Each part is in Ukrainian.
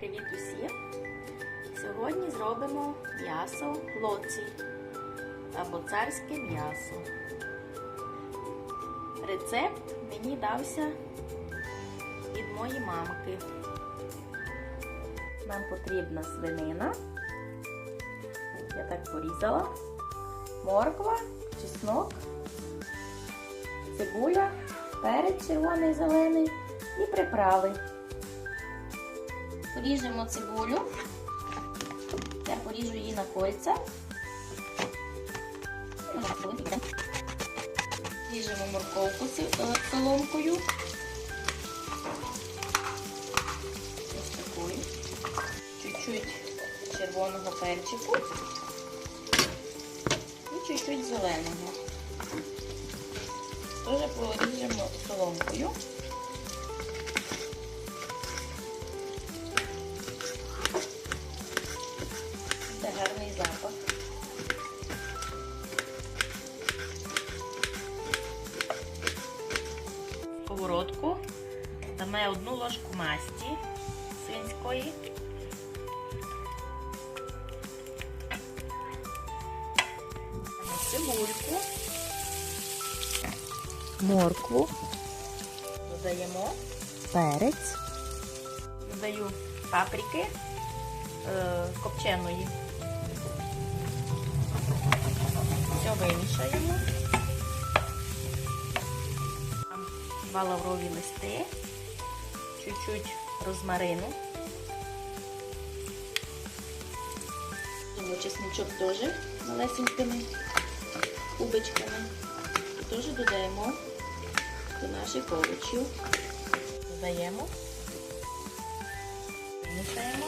Привіт усім! Сьогодні зробимо м'ясо лоці або царське м'ясо. Рецепт мені дався від моєї мамки. Нам потрібна свинина. Я так порізала, морква, чеснок, цибуля, перець червоний зелений і приправи. Поріжемо цибулю. Я поріжу її на кольця. Ріжемо морковку е, соломкою. Ось такою. Чуть-чуть червоного перчику і чуть-чуть зеленого. Теж поріжемо соломкою. Сковородку даме одну ложку масті свинської. Цибульку, моркву, додаємо, перець, додаю паприки е, копченої. Все вимішаємо. Два лаврові листи, чуть-чуть розмарину. Чесничок теж малесенькими кубочками. І теж додаємо до наших овочів. Додаємо. Мішаємо.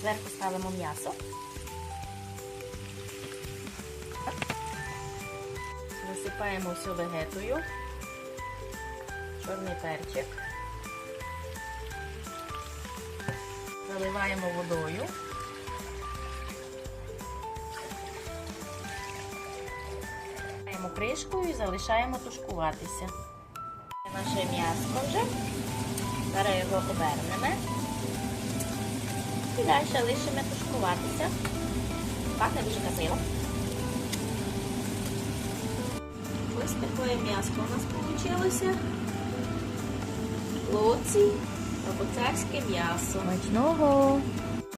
Зверху ставимо м'ясо. Засипаємо все вегетою. Чорний перчик. Заливаємо водою. Закриваємо кришкою і залишаємо тушкуватися. Наше м'ясо вже. Зараз його повернемо. І далі лишимо тушкуватися. Пахне дуже красиво. Ось таке м'ясо у нас вийшло. Або царське м'ясо. смачного.